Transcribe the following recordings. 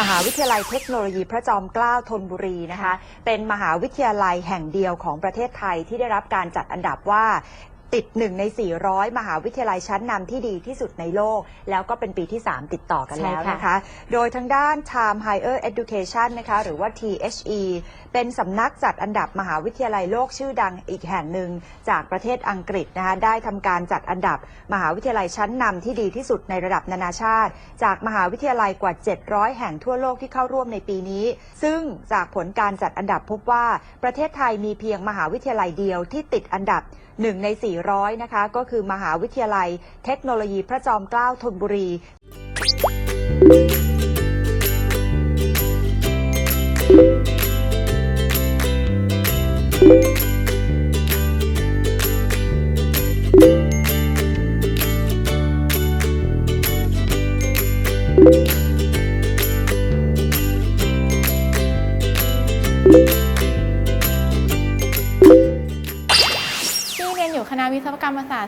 มหาวิทยาลัยเทคโนโลยีพระจอมเกล้าธนบุรีนะคะ เป็นมหาวิทยาลัยแห่งเดียวของประเทศไทยที่ได้รับการจัดอันดับว่า ติดหนึ่งใน 400 มหาวิทยาลัยชั้นนำที่ดีที่สุดในโลก แล้วก็เป็นปีที่ 3 ติดต่อกันใช่แล้วค่ะนะคะ โดยทางด้าน Time Higher Education นะคะหรือว่า THE เป็นสำนักจัดอันดับมหาวิทยาลัยโลกชื่อดังอีกแห่งหนึ่งจากประเทศอังกฤษนะคะได้ทำการจัดอันดับมหาวิทยาลัยชั้นนำที่ดีที่สุดในระดับนานาชาติ จากมหาวิทยาลัยกว่า 700 แห่งทั่วโลกที่เข้าร่วมในปีนี้ ซึ่งจากผลการจัดอันดับพบว่าประเทศไทยมีเพียงมหาวิทยาลัยเดียวที่ติดอันดับ 1 ใน 400 นะคะ ก็คือมหาวิทยาลัยเทคโนโลยีพระจอมเกล้าธนบุรี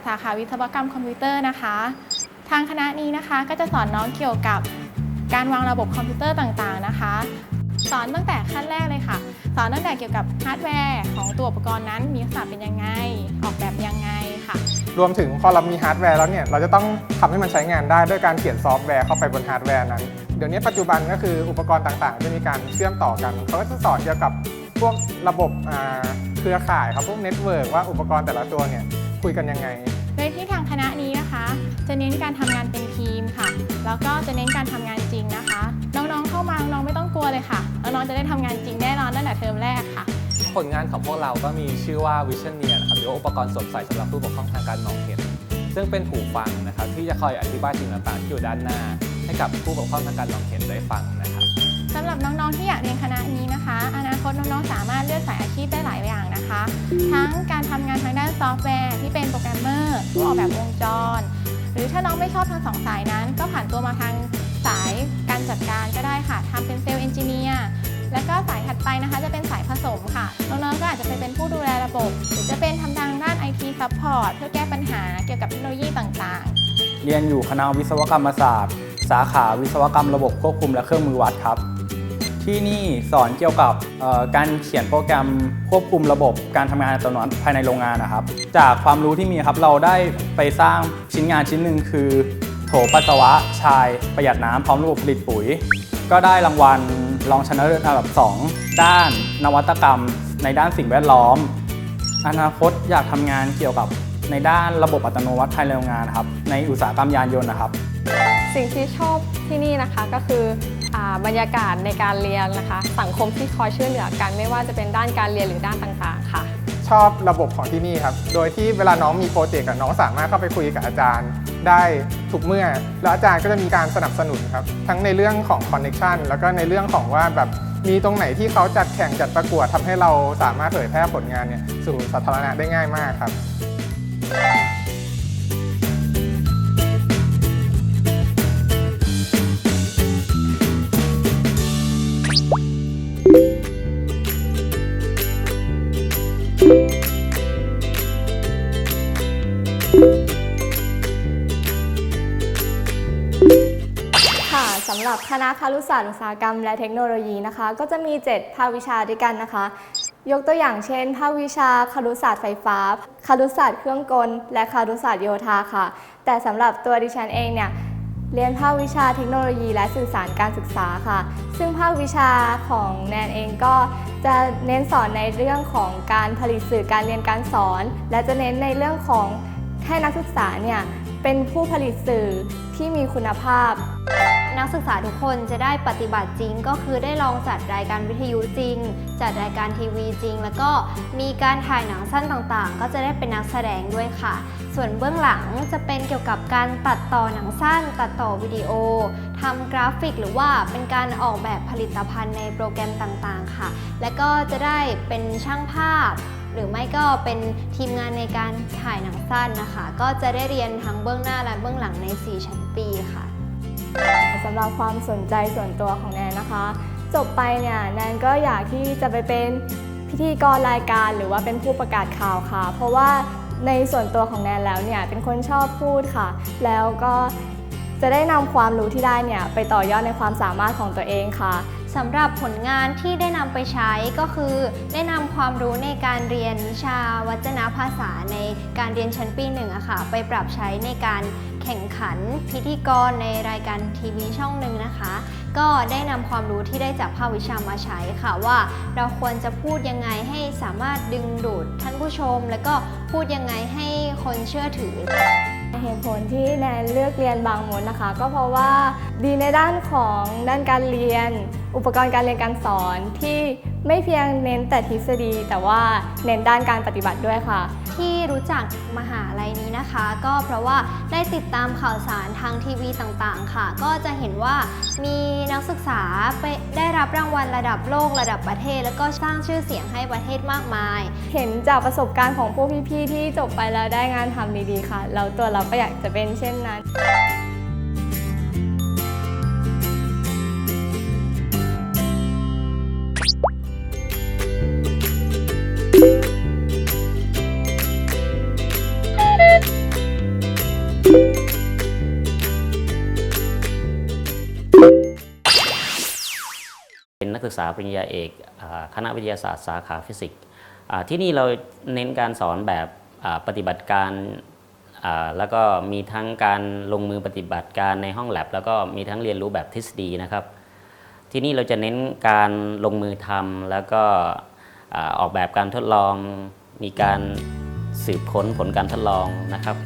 สาขาวิศวกรรมคอมพิวเตอร์นะคะ ทางคณะนี้นะคะก็จะสอนน้องเกี่ยวกับการวางระบบคอมพิวเตอร์ต่างๆนะคะ สอนตั้งแต่ขั้นแรกเลยค่ะ สอนตั้งแต่เกี่ยวกับฮาร์ดแวร์ของตัวอุปกรณ์นั้นมีลักษณะเป็นยังไง ออกแบบยังไงค่ะ รวมถึงพอเรามีฮาร์ดแวร์แล้วเนี่ยเราจะต้องทำให้มันใช้งานได้ด้วยการเขียนซอฟต์แวร์เข้าไปบนฮาร์ดแวร์นั้น เดี๋ยวนี้ปัจจุบันก็คืออุปกรณ์ต่างๆจะมีการเชื่อมต่อกันเขาก็จะสอนเกี่ยวกับพวกระบบเครือข่ายครับพวกเน็ตเวิร์กว่าอุปกรณ์แต่ละตัวเนี่ย คุยกันยังไง โดยที่ทางคณะนี้นะคะ จะเน้นการทำงานเป็นทีมค่ะ แล้วก็จะเน้นการทำงานจริงนะคะ น้องๆเข้ามาน้องๆไม่ต้องกลัวเลยค่ะน้องๆจะได้ทำงานจริงแน่นอนตั้งแต่เทอมแรกค่ะ ผลงานของพวกเราก็มีชื่อว่า Vision Near นะครับหรือว่าอุปกรณ์สวมใส่สำหรับผู้ปกครองทางการมองเห็น ซึ่งเป็นหูฟังนะครับที่จะคอยอธิบายสิ่งต่างๆที่อยู่ด้านหน้า ให้กับผู้ปกครองทางการมองเห็นได้ฟังนะครับสำหรับน้องๆที่อยากเรียนคณะนี้นะคะ อนาคตน้องๆสามารถเลือกสายอาชีพได้ ทั้งการทำงานทางด้านซอฟต์แวร์ที่เป็นโปรแกรมเมอร์ผู้ออกแบบวงจร หรือถ้าน้องไม่ชอบทั้งสองสายนั้น ก็ผ่านตัวมาทางสายการจัดการก็ได้ค่ะทำเป็นเซลล์เอนจิเนียร์แล้วก็สายถัดไปนะคะจะเป็นสายผสมค่ะ น้องๆก็อาจจะไปเป็นผู้ดูแลระบบ หรือจะเป็นทำทางด้าน IT Support เพื่อแก้ปัญหาเกี่ยวกับเทคโนโลยีต่างๆ เรียนอยู่คณะวิศวกรรมศาสตร์ สาขาวิศวกรรมระบบควบคุมและเครื่องมือวัดครับ ที่นี่สอนเกี่ยวกับการเขียนโปรแกรมควบคุมระบบการทำงานอัตโนมัติภายในโรงงานนะครับ จากความรู้ที่มีครับเราได้ไปสร้างชิ้นงานชิ้นหนึ่งคือ โถปัสสาวะชายประหยัดน้ำพร้อมระบบผลิตปุ๋ย ก็ได้รางวัลรองชนะเลิศอันดับ 2 ด้านนวัตกรรม ในด้านสิ่งแวดล้อม อนาคตอยากทำงานเกี่ยวกับในด้านระบบอัตโนมัติภายในโรงงานครับในอุตสาหกรรมยานยนต์นะครับ สิ่งที่ชอบที่นี่นะคะก็คือ บรรยากาศในการเรียนนะคะ สังคมที่คอยช่วยเหลือกันไม่ว่าจะเป็นด้านการเรียนหรือด้านต่างๆ ค่ะ ชอบระบบของที่นี่ครับ โดยที่เวลาน้องมีโปรเจกต์น้องสามารถเข้าไปคุยกับอาจารย์ ได้ทุกเมื่อ แล้วอาจารย์ก็จะมีการสนับสนุนครับ ทั้งในเรื่องของคอนเน c t ชันแล้วก็ในเรื่องของว่าแบบมีตรงไหนที่เขาจัดแข่งจัดประกวดทำให้เราสามารถเผยแพร่ผลงานเนี่ยสู่สาธารณะได้ง่ายมากครับ คณะคารุศาสตร์อุตสาหกรรมและเทคโนโลยีนะคะ ก็จะมี 7 ภาควิชาด้วยกันนะคะ ยกตัวอย่างเช่น ภาควิชาคารุศาสตร์ไฟฟ้า คารุศาสตร์เครื่องกล และคารุศาสตร์โยธาค่ะ แต่สำหรับตัวดิฉันเองเนี่ยเรียนภาควิชาเทคโนโลยีและสื่อสารการศึกษาค่ะ ซึ่งภาควิชาของแนนเองก็จะเน้นสอนในเรื่องของการผลิตสื่อการเรียนการสอน และจะเน้นในเรื่องของให้นักศึกษาเนี่ยเป็นผู้ผลิตสื่อที่มีคุณภาพ นักศึกษาทุกคนจะได้ปฏิบัติจริง ก็คือได้ลองจัดรายการวิทยุจริง จัดรายการทีวีจริง แล้วก็มีการถ่ายหนังสั้นต่างๆ ก็จะได้เป็นนักแสดงด้วยค่ะ ส่วนเบื้องหลังจะเป็นเกี่ยวกับการตัดต่อหนังสั้น ตัดต่อวิดีโอทำกราฟิก หรือว่าเป็นการออกแบบผลิตภัณฑ์ในโปรแกรมต่างๆค่ะ และก็จะได้เป็นช่างภาพหรือไม่ก็เป็นทีมงานในการถ่ายหนังสั้นนะคะ ก็จะได้เรียนทั้งเบื้องหน้าและเบื้องหลังใน 4 ชั้นปีค่ะ สำหรับความสนใจส่วนตัวของแนนนะคะ จบไปเนี่ยแนนก็อยากที่จะไปเป็นพิธีกรรายการหรือว่าเป็นผู้ประกาศข่าวค่ะ เพราะว่าในส่วนตัวของแนนแล้วเนี่ยเป็นคนชอบพูดค่ะ แล้วก็จะได้นำความรู้ที่ได้เนี่ยไปต่อยอดในความสามารถของตัวเองค่ะสำหรับผลงานที่ได้นำไปใช้ก็คือ ได้นำความรู้ในการเรียนวิชาวัจนภาษาในการเรียนชั้นปีหนึ่งอะค่ะ ไปปรับใช้ในการ แข่งขันพิธีกรในรายการทีวีช่องหนึ่งนะคะ ก็ได้นำความรู้ที่ได้จากภาควิชามาใช้ค่ะว่าเราควรจะพูดยังไงให้สามารถดึงดูดท่านผู้ชม แล้วก็พูดยังไงให้คนเชื่อถือเหตุผลที่แนนเลือกเรียนบางมดนะคะ ก็เพราะว่าดีในด้านของด้านการเรียนอุปกรณ์การเรียนการสอนที่ไม่เพียงเน้นแต่ทฤษฎี แต่ว่าเน้นด้านการปฏิบัติด้วยค่ะ ที่รู้จักมหาลัยนี้นะคะ ก็เพราะว่าได้ติดตามข่าวสารทางทีวีต่างๆ ค่ะ ก็จะเห็นว่ามีนักศึกษาไปได้รับรางวัลระดับโลกระดับประเทศ แล้วก็สร้างชื่อเสียงให้ประเทศมากมาย เห็นจากประสบการณ์ของพวกพี่ๆที่จบไปแล้วได้งานทำดีๆค่ะ แล้วตัวเราก็อยากจะเป็นเช่นนั้น กศึกษาปริญญาเอกคณะวิทยาศาสตร์สาขาฟิสิกส์ที่นี่เราเน้นการสอนแบบปฏิบัติการแล้วก็มีทั้งการลงมือปฏิบัติการในห้องแลบแล้วก็มีทั้งเรียนรู้แบบทฤษฎีนะครับ ที่นี่เราจะเน้นการลงมือทำแล้วก็ออกแบบการทดลองมีการสืบค้นผลการทดลองนะครับ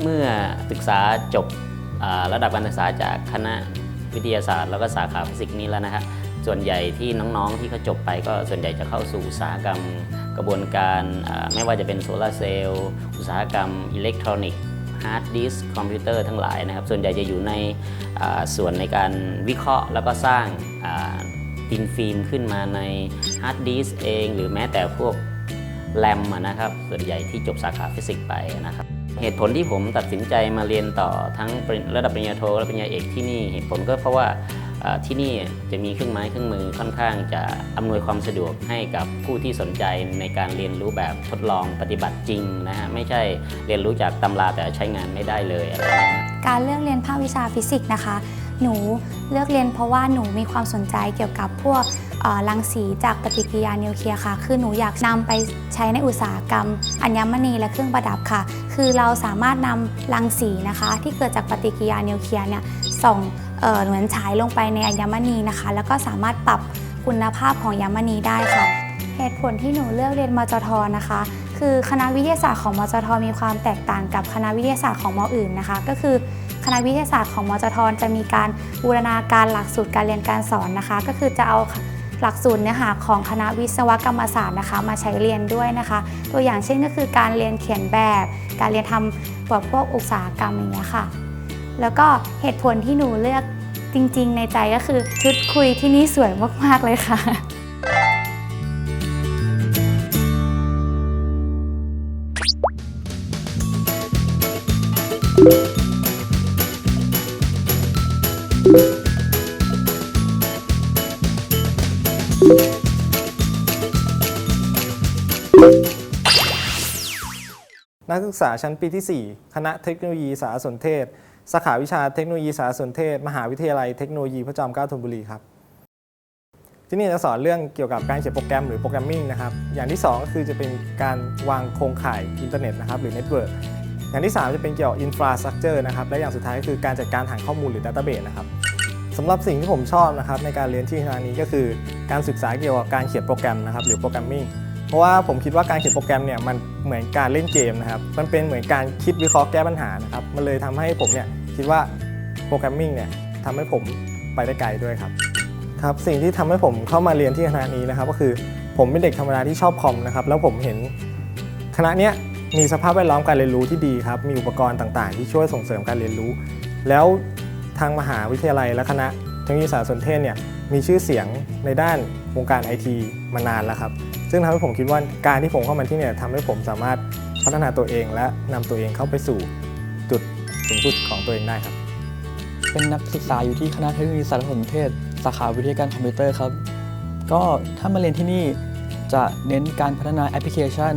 เมื่อศึกษาจบระดับการศึกษาจากคณะ วิทยาศาสตร์ แล้วก็สาขาฟิสิกส์นี้แล้วนะฮะส่วนใหญ่ที่น้องๆที่เขาจบไปก็ส่วนใหญ่จะเข้าสู่อุตสาหกรรมกระบวนการไม่ว่าจะเป็นโซลาร์เซลล์อุตสาหกรรมอิเล็กทรอนิกส์ฮาร์ดดิสก์คอมพิวเตอร์ทั้งหลายนะครับ ส่วนใหญ่จะอยู่ในส่วนในการวิเคราะห์ แล้วก็สร้างตินฟิล์มขึ้นมาในฮาร์ดดิสก์เอง หรือแม้แต่พวกแรมนะครับ ส่วนใหญ่ที่จบสาขาฟิสิกส์ไปนะครับ เหตุผลที่ผมตัดสินใจมาเรียนต่อทั้งระดับปริญญาโทและปริญญาเอกที่นี่เหตุผลก็เพราะว่าที่นี่จะมีเครื่องไม้เครื่องมือค่อนข้างจะอำนวยความสะดวกให้กับผู้ที่สนใจในการเรียนรู้แบบทดลองปฏิบัติจริงนะฮะไม่ใช่เรียนรู้จากตำราแต่ใช้งานไม่ได้เลยอะไรเงี้ยการเลือกเรียนภาควิชาฟิสิกส์นะคะ หนูเลือกเรียนเพราะว่าหนูมีความสนใจเกี่ยวกับพวก รังสีจากปฏิกิริยานิวเคลียร์ค่ะ คือหนูอยากนำไปใช้ในอุตสาหกรรม อัญมณีและเครื่องประดับค่ะ คือเราสามารถนำรังสีนะคะ ที่เกิดจากปฏิกิริยานิวเคลียร์เนี่ยส่งเอ่อเหมือนฉายลงไปในอัญมณีนะคะ แล้วก็สามารถปรับคุณภาพของอัญมณีได้ค่ะเหตุผลที่หนูเลือกเรียนมจทนะคะ คือคณะวิทยาศาสตร์ของมจทมีความแตกต่างกับคณะวิทยาศาสตร์ของมอื่นนะคะ ก็คือคณะวิทยาศาสตร์ของมจทจะมีการบูรณาการหลักสูตรการเรียนการสอนนะคะ ก็คือจะเอา หลักสูตรเนื้อหาของคณะวิศวกรรมศาสตร์นะคะ มาใช้เรียนด้วยนะคะ ตัวอย่างเช่นก็คือการเรียนเขียนแบบ การเรียนทำแบบพวกอุตสาหกรรมอย่างเงี้ยค่ะ แล้วก็เหตุผลที่หนูเลือกจริงๆ ในใจก็คือชุดคุยที่นี่สวยมากๆเลยค่ะ นักศึกษาชั้นปีที่ 4 คณะเทคโนโลยีสารสนเทศ สาขาวิชาเทคโนโลยีสารสนเทศ มหาวิทยาลัยเทคโนโลยีพระจอมเกล้าธนบุรีครับ ที่นี่จะสอนเรื่องเกี่ยวกับการเขียนโปรแกรมหรือโปรแกรมมิ่งนะครับ อย่างที่ 2 ก็คือจะเป็นการวางโครงข่ายอินเทอร์เน็ตนะครับหรือเน็ตเวิร์กอย่างที่ 3 จะเป็นเกี่ยวกับอินฟราสตรักเจอร์นะครับ และอย่างสุดท้ายก็คือการจัดการฐานข้อมูลหรือดัตเตอร์เบสนะครับสำหรับสิ่งที่ผมชอบนะครับในการเรียนที่คณะนี้ก็คือ การศึกษาเกี่ยวกับการเขียนโปรแกรมนะครับหรือโปรแกรมมิ่ง เพราะว่าผมคิดว่าการเขียนโปรแกรมเนี่ยมันเหมือนการเล่นเกมนะครับ มันเป็นเหมือนการคิดวิเคราะห์แก้ปัญหานะครับ มันเลยทำให้ผมเนี่ยคิดว่าโปรแกรมมิ่งเนี่ยทำให้ผมไปได้ไกลด้วยครับครับสิ่งที่ทำให้ผมเข้ามาเรียนที่คณะนี้นะครับ ก็คือผมเป็นเด็กธรรมดาที่ชอบคอมนะครับ แล้วผมเห็นคณะเนี้ยมีสภาพแวดล้อมการเรียนรู้ที่ดีครับ มีอุปกรณ์ต่างๆ ที่ช่วยส่งเสริมการเรียนรู้ แล้วทางมหาวิทยาลัยและคณะเทคโนโลยีสารสนเทศเนี่ยมีชื่อเสียงในด้านวงการไอทีมานานแล้วครับ ซึ่งทำให้ผมคิดว่าการที่ผมเข้ามาที่เนี่ยทำให้ผมสามารถพัฒนาตัวเองและนำตัวเองเข้าไปสู่จุดสูงสุดของตัวเองได้ครับ เป็นนักศึกษาอยู่ที่คณะเทคโนโลยีสารสนเทศ สาขาวิทยาการคอมพิวเตอร์ครับ ก็ถ้ามาเรียนที่นี่จะเน้นการพัฒนาแอปพลิเคชัน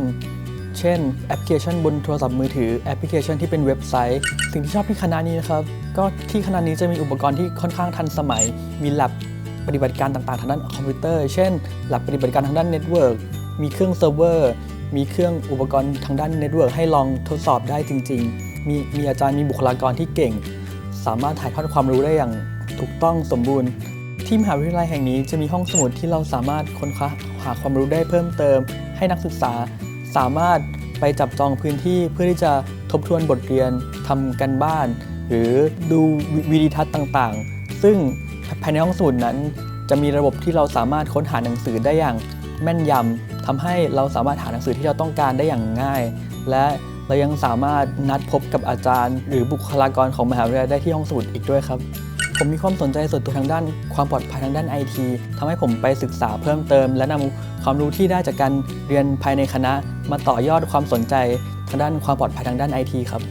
เช่น แอปพลิเคชันบนโทรศัพท์มือถือแอปพลิเคชันที่เป็นเว็บไซต์ สิ่งที่ชอบที่คณะนี้นะครับ ก็ที่คณะนี้จะมีอุปกรณ์ที่ค่อนข้างทันสมัย มีแลบ ปฏิบัติการต่างๆ ทางด้านคอมพิวเตอร์ เช่นแลบปฏิบัติการทางด้านเน็ตเวิร์กมีเครื่องเซิร์ฟเวอร์ มีเครื่องอุปกรณ์ทางด้านเน็ตเวิร์กให้ลองทดสอบได้จริง ๆ มีมีอาจารย์มีบุคลากรที่เก่ง สามารถถ่ายทอดความรู้ได้อย่างถูกต้องสมบูรณ์ ที่มหาวิทยาลัยแห่งนี้จะมีห้องสมุดที่เราสามารถค้นคว้าหาความรู้ได้เพิ่มเติม ให้นักศึกษา สามารถไปจับจองพื้นที่เพื่อที่จะทบทวนบทเรียนทำกันบ้าน หรือดูวิดีทัศน์ต่างๆ ซึ่ง ภายในห้องสมุดนั้น จะมีระบบที่เราสามารถค้นหาหนังสือได้อย่างแม่นยำทำให้เราสามารถหาหนังสือที่เราต้องการได้อย่างง่าย และเรายังสามารถนัดพบกับอาจารย์ หรือบุคลากรของมหาวิทยาลัยได้ที่ห้องสมุดอีกด้วยครับ ผมมีความสนใจส่วนตัวทางด้าน ความปลอดภัยทางด้านไอทีทำให้ผมไปศึกษาเพิ่มเติม และนำความรู้ที่ได้จากการเรียนภายในคณะ มาต่อยอดความสนใจทางด้านความปลอดภัยทางด้านไอทีครับ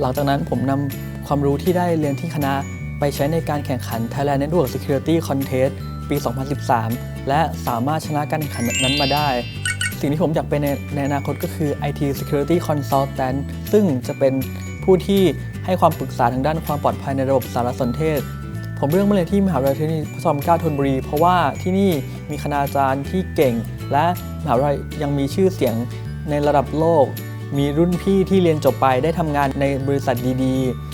หลังจากนั้นผมนำความรู้ที่ได้เรียนที่คณะ ไปใช้ในการแข่งขัน Thailand Network Security Contest ปี 2013 และสามารถชนะการแข่งขันนั้นมาได้ สิ่งที่ผมอยากเป็นในในอนาคตก็คือ IT Security Consultant ซึ่งจะเป็นผู้ที่ให้ความปรึกษาทางด้านความปลอดภัยในระบบสารสนเทศ ผมเลือกมาเรียนที่มหาวิทยาลัยเทคโนโลยีพระจอมเกล้าธนบุรี เพราะว่าที่นี่มีคณาจารย์ที่เก่ง และมหาวิทยาลัยยังมีชื่อเสียงในระดับโลก มีรุ่นพี่ที่เรียนจบไปได้ทำงานในบริษัทดีๆ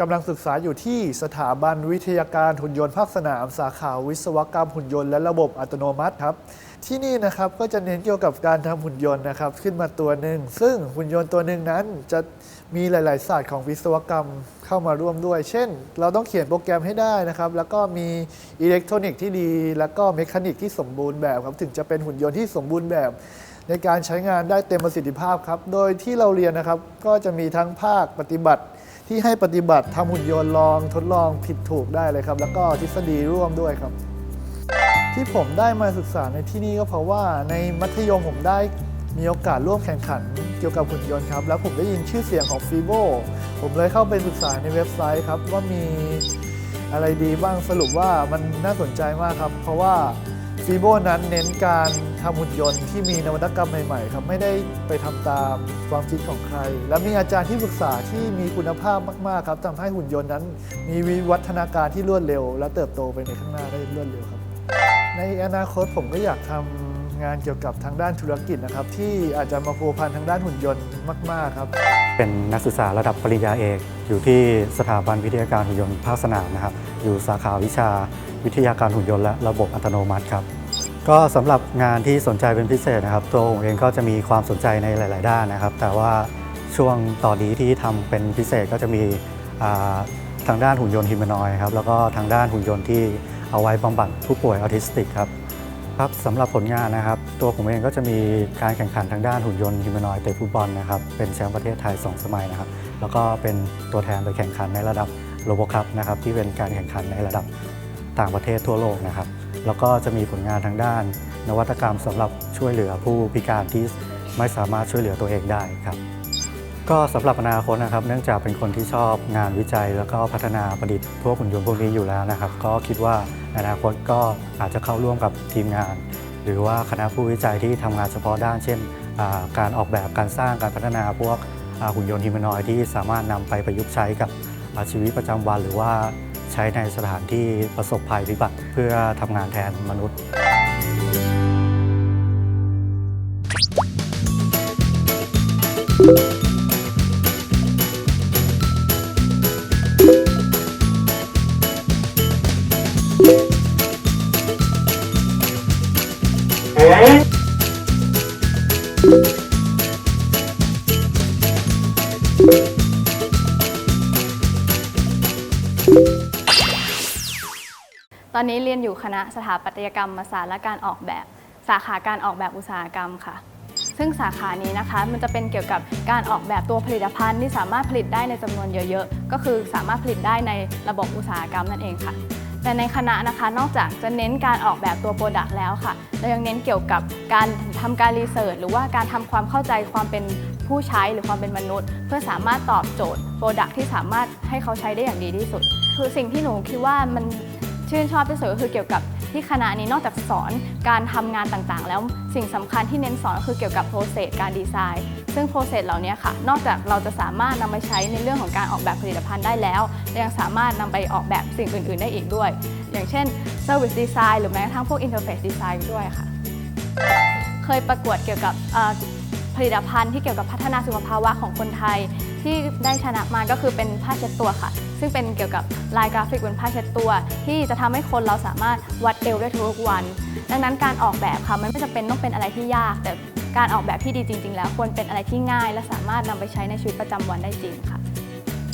กำลังศึกษาอยู่ที่สถาบันวิทยาการหุ่นยนต์ภาคสนาม สาขาวิศวกรรมหุ่นยนต์และระบบอัตโนมัติครับ ที่นี่นะครับก็จะเน้นเกี่ยวกับการทำหุ่นยนต์นะครับ ขึ้นมาตัวหนึ่งซึ่งหุ่นยนต์ตัวหนึ่งนั้นจะมีหลาย ๆ ศาสตร์ของวิศวกรรมเข้ามาร่วมด้วย เช่น เราต้องเขียนโปรแกรมให้ได้นะครับ แล้วก็มีอิเล็กทรอนิกส์ที่ดี แล้วก็เมคานิกที่สมบูรณ์แบบครับถึงจะเป็นหุ่นยนต์ที่สมบูรณ์แบบในการใช้งานได้เต็มประสิทธิภาพครับ โดยที่เราเรียนนะครับก็จะมีทั้งภาคปฏิบัติ ที่ให้ปฏิบัติทำหุ่นยนต์ลองทดลองผิดถูกได้เลยครับ แล้วก็ทฤษฎีร่วมด้วยครับ ที่ผมได้มาศึกษาในที่นี่ก็เพราะว่าในมัธยมผมได้มีโอกาสร่วมแข่งขันเกี่ยวกับหุ่นยนต์ครับ แล้วผมได้ยินชื่อเสียงของฟีโบผมเลยเข้าไปศึกษาในเว็บไซต์ครับว่ามีอะไรดีบ้างสรุปว่ามันน่าสนใจมากครับ เพราะว่า ฟีโบนั้นเน้นการทำหุ่นยนต์ที่มีนวัตกรรมใหม่ๆครับไม่ได้ไปทำตามความคิดของใคร และมีอาจารย์ที่ปรึกษาที่มีคุณภาพมากๆครับทำให้หุ่นยนต์นั้น มีวิวัฒนาการที่รวดเร็ว และเติบโตไปในข้างหน้าได้รวดเร็วครับ ในอนาคตผมก็อยากทำ งานเกี่ยวกับทางด้านธุรกิจนะครับ ที่อาจจะมาพัวพันทางด้านหุ่นยนต์มาก ๆ ครับ เป็นนักศึกษาระดับปริญญาเอก อยู่ที่สถาบันวิทยาการหุ่นยนต์ภาคสนามนะครับ อยู่สาขาวิชาวิทยาการหุ่นยนต์และระบบอัตโนมัติครับ ก็สำหรับงานที่สนใจเป็นพิเศษนะครับ ตัวผมเองก็จะมีความสนใจในหลาย ๆ ด้านนะครับ แต่ว่าช่วงตอนนี้ที่ทำเป็นพิเศษก็จะมีทางด้านหุ่นยนต์ฮิมานอยครับแล้วก็ทางด้านหุ่นยนต์ที่เอาไว้บำบัดผู้ป่วยออทิสติกครับ ครับสำหรับผลงานนะครับ ตัวผมเองก็จะมีการแข่งขันทางด้านหุ่นยนต์ฮิมานอยเตะฟุตบอลนะครับเป็นแชมป์ประเทศไทย 2 สมัยนะครับ แล้วก็เป็นตัวแทนไปแข่งขันในระดับโลโบคัพนะครับที่เป็นการแข่งขันในระดับต่างประเทศทั่วโลกนะครับ แล้วก็จะมีผลงานทางด้าน นวัตกรรมสำหรับช่วยเหลือผู้พิการที่ไม่สามารถช่วยเหลือตัวเองได้ครับ ก็สำหรับอนาคตนะครับ เนื่องจากเป็นคนที่ชอบงานวิจัย แล้วก็พัฒนาประดิษฐ์พวกหุ่นยนต์พวกนี้อยู่แล้วนะครับ ก็คิดว่านอนาคตก็อาจจะเข้าร่วมกับทีมงาน หรือว่าคณะผู้วิจัยที่ทำงานเฉพาะด้าน เช่น การออกแบบการสร้างการพัฒนาพวกหุ่นยนต์ฮิมานอยที่สามารถนำไปประยุกต์ใช้กับชีวิตประจำวัน หรือว่าใช้ในสถานที่ประสบภัยพิบัติเพื่อทำงานแทนมนุษย์ อนนี้เรียนอยู่คณะสถาปัตยกรรมศาสตร์และการออกแบบ สาขาการออกแบบอุตสาหกรรมค่ะ ซึ่งสาขานี้นะคะ มันจะเป็นเกี่ยวกับการออกแบบตัวผลิตภัณฑ์ที่สามารถผลิตได้ในจำนวนเยอะๆ ก็คือสามารถผลิตได้ในระบบอุตสาหกรรมนั่นเองค่ะ แต่ในคณะนะคะ นอกจากจะเน้นการออกแบบตัวโปรดักต์แล้วค่ะ เรายังเน้นเกี่ยวกับการทำการรีเสิร์ชหรือว่าการทำความเข้าใจความเป็นผู้ใช้หรือความเป็นมนุษย์ เพื่อสามารถตอบโจทย์โปรดักต์ที่สามารถให้เขาใช้ได้อย่างดีที่สุด คือสิ่งที่หนูคิดว่ามัน ชื่นชอบที่สุดก็คือเกี่ยวกับที่คณะนี้นอกจากสอนการทำงานต่างๆ แล้วสิ่งสำคัญที่เน้นสอนก็คือเกี่ยวกับโปรเซสการดีไซน์ ซึ่งโปรเซสเหล่านี้ค่ะ นอกจากเราจะสามารถนำไปใช้ในเรื่องของการออกแบบผลิตภัณฑ์ได้แล้วยังสามารถนำไปออกแบบสิ่งอื่น ๆ ได้อีกด้วย อย่างเช่น Service Design หรือแม้กระทั่งพวก Interface Design ด้วยค่ะ เคยประกวดเกี่ยวกับ ลิตภัณฑ์ที่เกี่ยวกับพัฒนาสุขภาวะของคนไทย ที่ได้ชนะมาก็คือเป็นผ้าเช็ดตัวค่ะ ซึ่งเป็นเกี่ยวกับลายกราฟิกบนผ้าเช็ดตัว ที่จะทำให้คนเราสามารถวัดเอวได้ทุกวัน ดังนั้นการออกแบบค่ะมันไม่จำเป็นต้องเป็นอะไรที่ยาก แต่การออกแบบที่ดีจริง ๆ แล้วควรเป็นอะไรที่ง่าย และสามารถนำไปใช้ในชีวิตประจำวันได้จริงค่ะ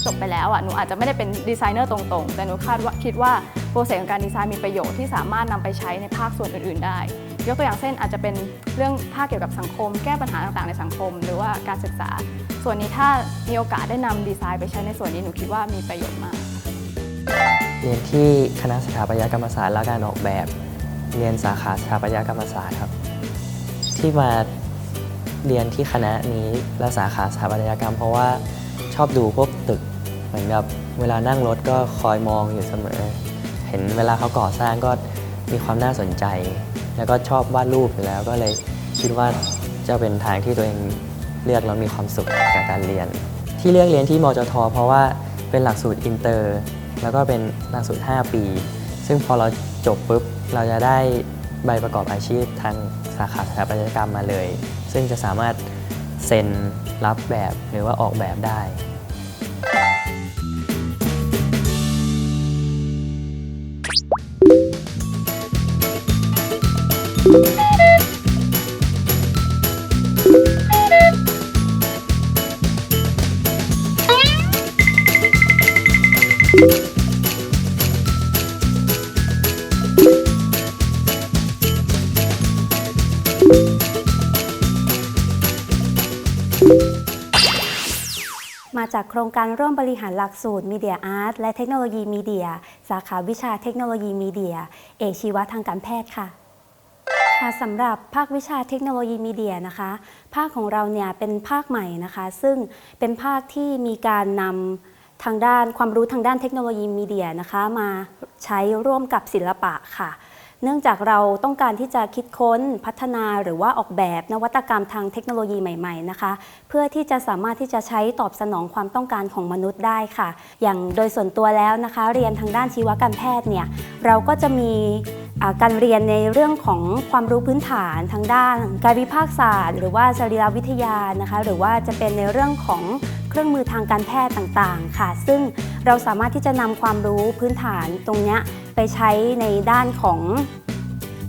จบไปแล้วอะหนูอาจจะไม่ได้เป็นดีไซเนอร์ตรงๆ แต่หนูคาดว่าคิดว่าโปรเซสของการดีไซน์มีประโยชน์ที่สามารถนำไปใช้ในภาคส่วนอื่น ๆ ได้ ยกตัวอย่างเช่นอาจจะเป็นเรื่องภาคเกี่ยวกับสังคม แก้ปัญหาต่างๆ ในสังคม หรือว่าการศึกษา ส่วนนี้ถ้ามีโอกาสได้นำดีไซน์ไปใช้ในส่วนนี้หนูคิดว่ามีประโยชน์มากเรียนที่คณะสถาปัตยกรรมศาสตร์และการออกแบบ เรียนสาขาสถาปัตยกรรมศาสตร์ครับ ที่มาเรียนที่คณะนี้และสาขาสถาปัตยกรรม เพราะว่าชอบดูพวกตึกเหมือนกับเวลานั่งรถก็คอยมองอยู่เสมอ เห็นเวลาเขาก่อสร้างก็มีความน่าสนใจ แล้วก็ชอบวาดรูปอยู่แล้วก็เลยคิดว่าจะเป็นทางที่ตัวเองเลือกแล้วมีความสุขกับการเรียน ที่เลือกเรียนที่มจท เพราะว่าเป็นหลักสูตรอินเตอร์ แล้วก็เป็นหลักสูตร 5 ปี ซึ่งพอเราจบปุ๊บเราจะได้ใบประกอบอาชีพทางสาขาสถาปัตยกรรมมาเลย ซึ่งจะสามารถเซ็นรับแบบหรือว่าออกแบบได้ มาจากโครงการร่วมบริหารหลักสูตร Media Art และเทคโนโลยีมีเดีย สาขาวิชาเทคโนโลยีมีเดีย เอกชีวะทางการแพทย์ค่ะ ค่ะสำหรับภาควิชาเทคโนโลยีมีเดียนะคะ ภาคของเราเนี่ยเป็นภาคใหม่นะคะ ซึ่งเป็นภาคที่มีการนำทางด้านความรู้ทางด้านเทคโนโลยีมีเดียนะคะ มาใช้ร่วมกับศิลปะค่ะ เนื่องจากเราต้องการที่จะคิดค้นพัฒนาหรือว่าออกแบบนวัตกรรมทางเทคโนโลยีใหม่ๆนะคะ เพื่อที่จะสามารถที่จะใช้ตอบสนองความต้องการของมนุษย์ได้ค่ะ อย่างโดยส่วนตัวแล้วนะคะ เรียนทางด้านชีวการแพทย์เนี่ยเราก็จะมีการเรียนในเรื่องของความรู้พื้นฐานทางด้านการวิภาคศาสตร์ หรือว่าสรีรวิทยานะคะ หรือว่าจะเป็นในเรื่องของเครื่องมือทางการแพทย์ต่างๆ ค่ะ ซึ่ง เราสามารถที่จะนำความรู้พื้นฐานตรงนี้ไปใช้ในด้านของ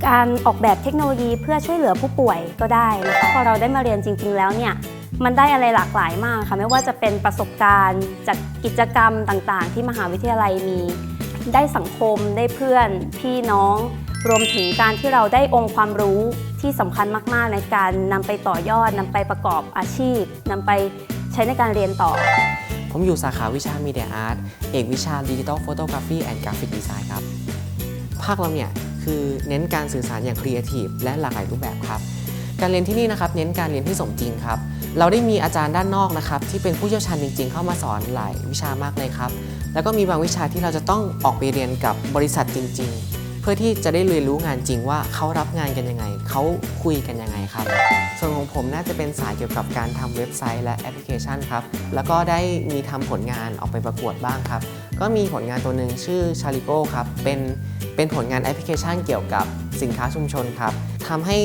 การออกแบบเทคโนโลยีเพื่อช่วยเหลือผู้ป่วยก็ได้นะคะพอเราได้มาเรียนจริง ๆ แล้วเนี่ยมันได้อะไรหลากหลายมากค่ะไม่ว่าจะเป็นประสบการณ์จากกิจกรรมต่างๆ ที่มหาวิทยาลัยมี ได้สังคมได้เพื่อนพี่น้อง รวมถึงการที่เราได้องค์ความรู้ที่สำคัญมากๆ ในการนำไปต่อยอดนำไปประกอบอาชีพนำไปใช้ในการเรียนต่อ ผมอยู่สาขาวิชา Media Art เอกวิชา Digital Photography and Graphic Design ครับ ภาคเราเนี่ยคือเน้นการสื่อสารอย่างครีเอทีฟและหลากหลายรูปแบบครับ การเรียนที่นี่นะครับเน้นการเรียนที่สมจริงครับ เราได้มีอาจารย์ด้านนอกนะครับที่เป็นผู้เชี่ยวชาญจริง ๆ เข้ามาสอนหลายวิชามากเลยครับ แล้วก็มีบางวิชาที่เราจะต้องออกไปเรียนกับบริษัทจริง ๆ เพื่อที่จะได้เรียนรู้งานจริงว่าเขารับงานกันยังไง เขาคุยกันยังไงครับ ส่วนของผมน่าจะเป็นสายเกี่ยวกับการทำเว็บไซต์และแอปพลิเคชันครับ แล้วก็ได้มีทำผลงานออกไปประกวดบ้างครับ ก็มีผลงานตัวหนึ่งชื่อ c h a r i g o ครับ เป็นเป็นผลงานแอปพลิเคชันเกี่ยวกับสินค้าชุมชนครับทำให้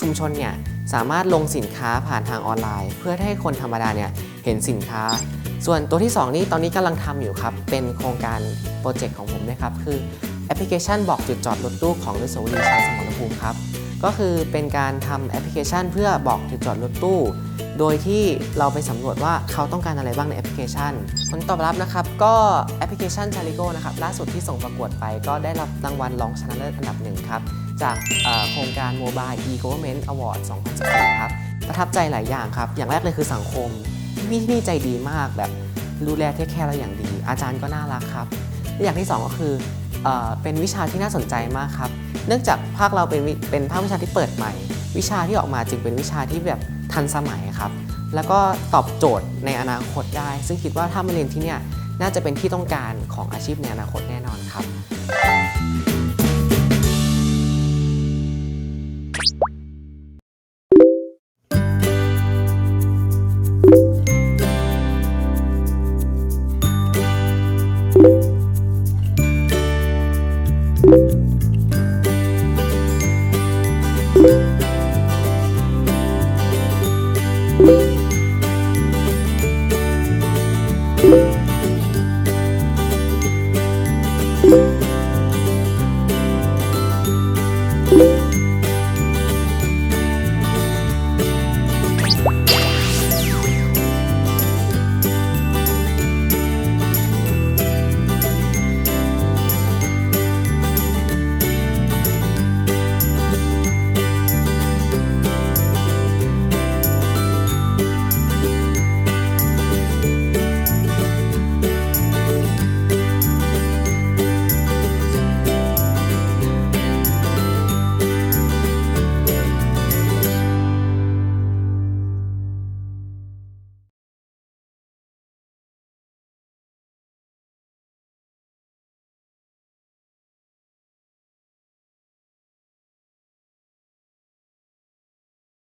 ชุมชนเนี่ยสามารถลงสินค้าผ่านทางออนไลน์ เพื่อให้คนธรรมดาเนี่ยเห็นสินค้า ส่วนตัวที่ 2 นี่ตอนนี้กำลังทำอยู่ครับ เป็นโครงการโปรเจกต์ของผมนะครับ คือแอปพลิเคชันบอกจุดจอดรถตู้ของอนุสาวรีชัยสมรภูมิครับ ก็คือเป็นการทำแอปพลิเคชัน เพื่อบอกจุดจอดรถตู้ โดยที่เราไปสำรวจว่าเขาต้องการอะไรบ้างในแอปพลิเคชัน ผลตอบรับนะครับ ก็แอปพลิเคชัน c h a r i g o นะครับล่าสุดที่ส่งประกวดไปก็ได้รับรางวัลรองชนะเลิศอันดับหนึ่งครับ จากโครงการ Mobile E-Government Award 2014ครับประทับใจหลายอย่างครับ อย่างแรกเลยคือสังคมพี่ที่นี่ใจดีมากแบบดูแลเทคแคร์เราอย่างดี อาจารย์ก็น่ารักครับและอย่างที่สองก็คือ เป็นวิชาที่น่าสนใจมากครับ เนื่องจากภาคเราเป็นเป็นภาควิชาที่เปิดใหม่ วิชาที่ออกมาจึงเป็นวิชาที่แบบทันสมัยครับ แล้วก็ตอบโจทย์ในอนาคตได้ ซึ่งคิดว่าถ้ามาเรียนที่เนี่ยน่าจะเป็นที่ต้องการของอาชีพในอนาคตแน่นอนครับ